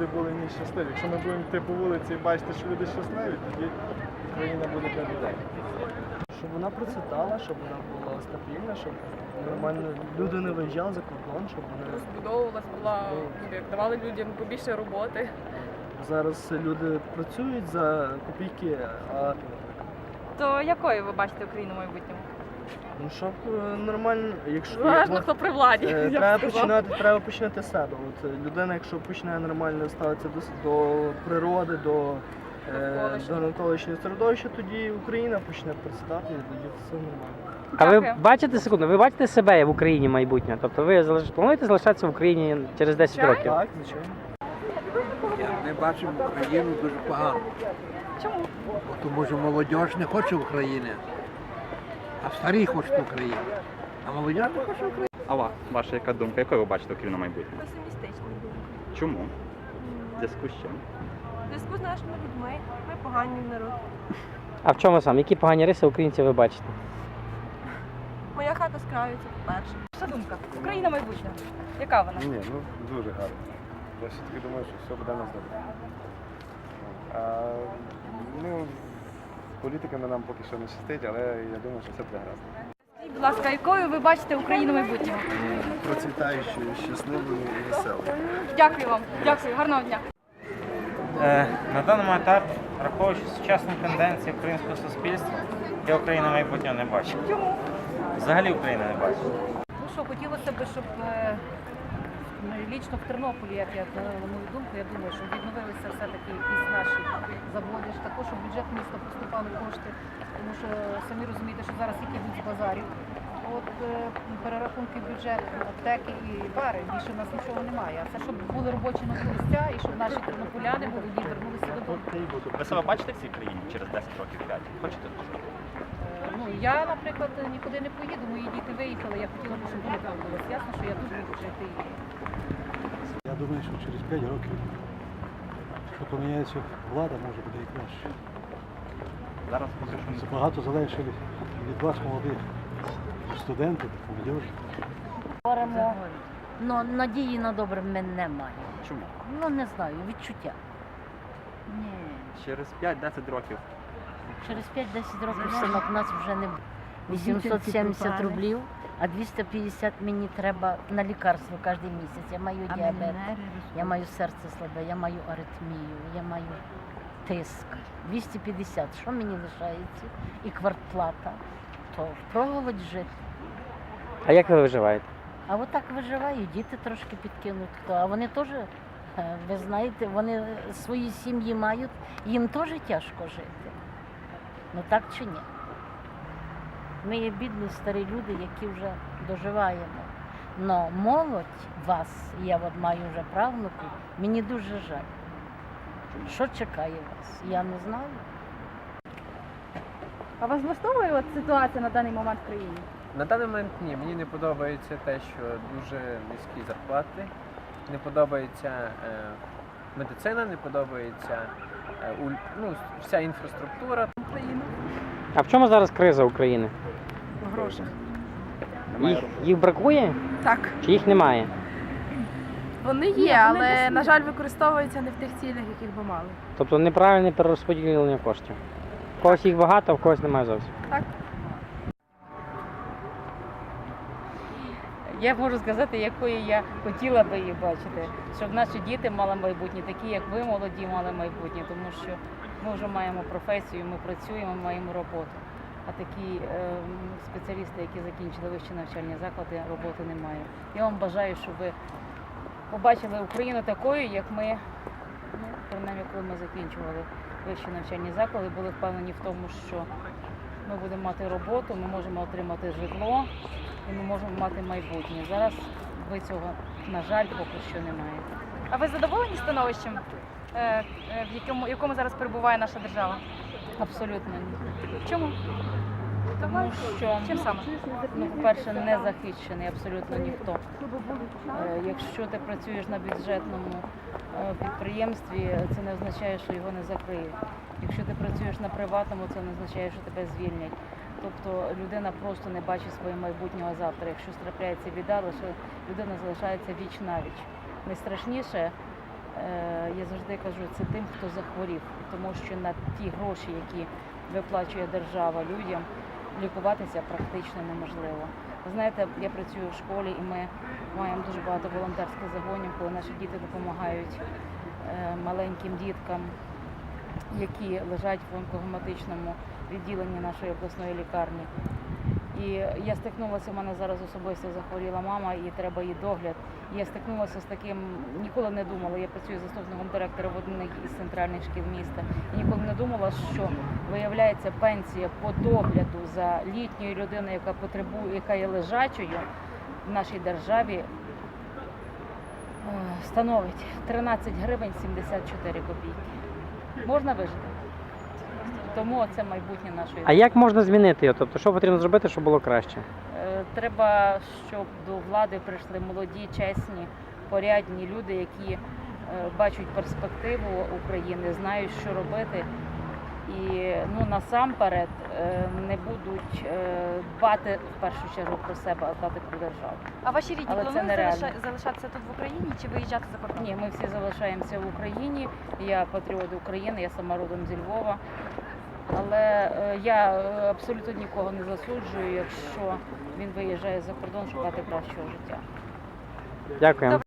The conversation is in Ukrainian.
люди були нещасливі. Якщо ми будемо йти по вулиці і бачити, що люди щасливі, тоді Україна буде для людей. Щоб вона процвітала, щоб вона була стабільна, щоб нормально люди не виїжджали за кордон, щоб вони розбудовувалась, була ну, як давали людям побільше роботи. зараз люди працюють за копійки, а То якою ви бачите Україну в майбутньому? Ну щоб е, нормально, якщо як- хто при владі. Е, я б треба сказала. починати, треба починати з себе. От е, людина, якщо почне нормально ставитися до, с- до природи, до, е, Навколишнього. до навколишнього середовища, тоді Україна почне процвітати і тоді все нормально. А ви Дякую. бачите секунду, ви бачите себе в Україні майбутнє? Тобто ви залиш- плануєте залишатися в Україні через 10 Звичайно. років? Так, звичайно. Ми бачимо Україну дуже погано, Чому? тому що молодь не хоче України, а старі хочуть України. А молодь не хоче України. А ваша яка думка? Якою ви бачите Україну майбутнє? Песимістична думка. Чому? В зв'язку з чим? В зв'язку з нашими людьми ми поганий народ. А в чому саме? Які погані риси українців ви бачите? Моя хата з краю, це по-перше. Ваша думка. Україна майбутнього. Яка вона? Ні, ну дуже гарно. Я все таки думаю, що все буде нас добре. А, ну, політиками нам поки що не щастить, але я думаю, що все буде гаразд. Будь ласка, якою ви бачите Україну майбутнього? Процвітаючою, щасливою і веселою. Дякую вам. Дякую. Гарного дня. Е, На даному етапі, враховуючи сучасні тенденції українського суспільства, я Україну майбутнього не бачу. Чому? Взагалі України не бачу. Ну що, хотілося б, щоб е, лічно в Тернополі, як я на мою думку, я думаю, щоб відновилися все-таки якісь наші заводи, також, в бюджет міста поступали кошти, тому що самі розумієте, що зараз які йдуть з базарів. От е, перерахунки бюджету, аптеки і бари, більше в нас нічого немає. А це щоб були робочі нові місця і щоб наші тернополяни молоді вернулися додому. Ви себе бачите в цій країні через 10 років 5? Хочете? Е, Ну я, наприклад, нікуди не поїду, мої діти виїхали. Я хотіла б, щоб вони повернулися. Ясно, що я тут буду жити. Думаю, що через 5 років, що поміняється влада, може буде і краще. Зараз поки що Це багато залежить від вас, молодих студентів, молодіжі. Говоримо, але надії на добре ми не маємо. Чому? Ну не знаю, відчуття. Ні. Через 5-10 років. Через 5-10 років синок нас вже не буде. 870 рублів, а 250 мені треба на лікарство кожен місяць. Я маю діабет, я маю серце слабе, я маю аритмію, я маю тиск. 250. Що мені лишається? І квартплата. То впроголодь жити. А як ви виживаєте? А отак виживають, діти трошки підкинуть хто. А вони теж, е, ви знаєте, вони свої сім'ї мають, їм теж тяжко жити. Ну так чи ні? Ми є бідні старі люди, які вже доживаємо. Но молодь вас, я от маю вже правнуку, мені дуже жаль. Що чекає вас? Я не знаю. А вас влаштовує от ситуація на даний момент в країні? На даний момент ні. Мені не подобається те, що дуже низькі зарплати. Не подобається е, медицина, не подобається е, уль- ну, вся інфраструктура. А в чому зараз криза України? Грошах. Їх, їх бракує Так, чи їх немає? вони є, але, на жаль, використовуються не в тих цілях, яких би мали. Тобто неправильне перерозподілення коштів. В когось їх багато, а в когось немає зовсім. Я можу сказати, якою я хотіла би її бачити, щоб наші діти мали майбутнє, такі як ви, молоді, мали майбутнє, тому що ми вже маємо професію, ми працюємо, маємо роботу. А такі е, спеціалісти, які закінчили вищі навчальні заклади, роботи немає. Я вам бажаю, щоб ви побачили Україну такою, як ми, ну, принаймні, коли ми закінчували вищі навчальні заклади, були впевнені в тому, що ми будемо мати роботу, ми можемо отримати житло і ми можемо мати майбутнє. Зараз ви цього, на жаль, поки що немає. А ви задоволені становищем, е, е, в якому, якому зараз перебуває наша держава? Абсолютно ні. Чому? Тому що, Чим саме? ну, по-перше, не захищений абсолютно ніхто. Е, Якщо ти працюєш на бюджетному е, підприємстві, це не означає, що його не закриють. Якщо ти працюєш на приватному, це не означає, що тебе звільнять. Тобто людина просто не бачить своє майбутнього завтра. Якщо трапляється біда, лише людина залишається віч навіч. Найстрашніше, я завжди кажу, це тим, хто захворів, тому що на ті гроші, які виплачує держава людям, лікуватися практично неможливо. Ви знаєте, я працюю в школі і ми маємо дуже багато волонтерських загонів, коли наші діти допомагають е, маленьким діткам, які лежать в онкогематичному відділенні нашої обласної лікарні. І я стикнулася, в мене зараз особисто захворіла мама, і треба її догляд. Я стикнулася з таким, ніколи не думала. Я працюю заступником директора в одній із центральних шкіл міста. І ніколи не думала, що виявляється пенсія по догляду за літньою людиною, яка потребує, яка є лежачою в нашій державі, е, становить 13 гривень 74 копійки. Можна вижити. Тому це майбутнє нашої А як можна змінити його? Тобто, що потрібно зробити, щоб було краще? Е, Треба, щоб до влади прийшли молоді, чесні, порядні люди, які е, бачать перспективу України, знають, що робити. І ну насамперед е, не будуть дбати в першу чергу про себе, а дбати про державу. А ваші рідні Але планують залиша- залишатися тут в Україні чи виїжджати за кордон? Ні, ми всі залишаємося в Україні. Я патріот України, я сама родом зі Львова. Але е, я е, абсолютно нікого не засуджую, якщо він виїжджає за кордон шукати кращого життя. Дякую.